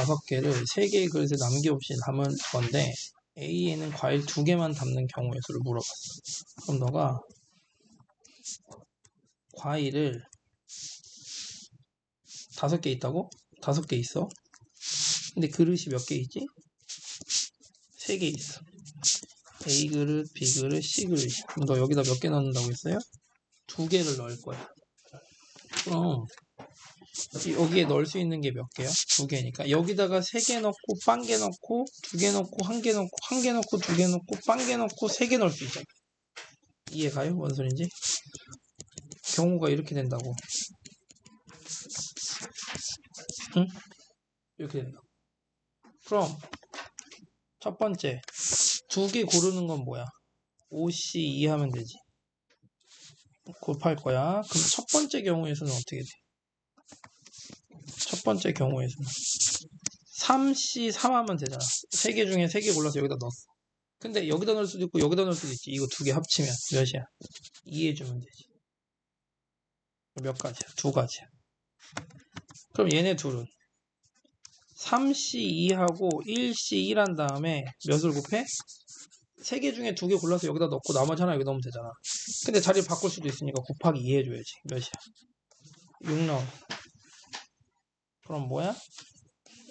다섯 개를 세 개의 그릇에 남김없이 담은 건데 A에는 과일 두 개만 담는 경우의 수를 물어봤어. 그럼 너가 과일을 다섯 개 있다고? 다섯 개 있어. 근데 그릇이 몇 개 있지? 세 개 있어. A 그릇, B 그릇, C 그릇. 그럼 너 여기다 몇 개 넣는다고 했어요? 두 개를 넣을 거야. 그럼 이- 여기에 넣을 수 있는 게 몇 개야? 두 개니까 여기다가 세 개 넣고 빵 개 넣고 두 개 넣고 한 개 넣고 한 개 넣고 두 개 넣고 빵 개 넣고 세 개 넣을 수 있잖아. 이해 가요? 뭔 소린지? 경우가 이렇게 된다고. 응? 이렇게 된다. 그럼 첫 번째 두 개 고르는 건 뭐야? 5C2 하면 되지. 곱할 거야. 그럼 첫 번째 경우에서는 어떻게 돼? 첫 번째 경우에서는 3C 3 하면 되잖아. 세개 중에 세개 골라서 여기다 넣었어. 근데 여기다 넣을 수도 있고 여기다 넣을 수도 있지. 이거 두 개 합치면 몇이야? 2 해주면 되지. 몇 가지야? 두 가지야. 그럼 얘네 둘은 3C2하고 1C1 한 다음에 몇을 곱해? 세개 중에 두개 골라서 여기다 넣고 나머지 하나 여기 넣으면 되잖아. 근데 자리를 바꿀 수도 있으니까 곱하기 2 해줘야지. 몇이야? 6 나와. 그럼 뭐야?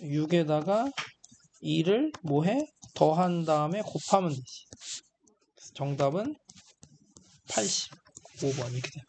6에다가 2를 뭐해? 더한 다음에 곱하면 되지. 정답은 85번 이렇게 돼.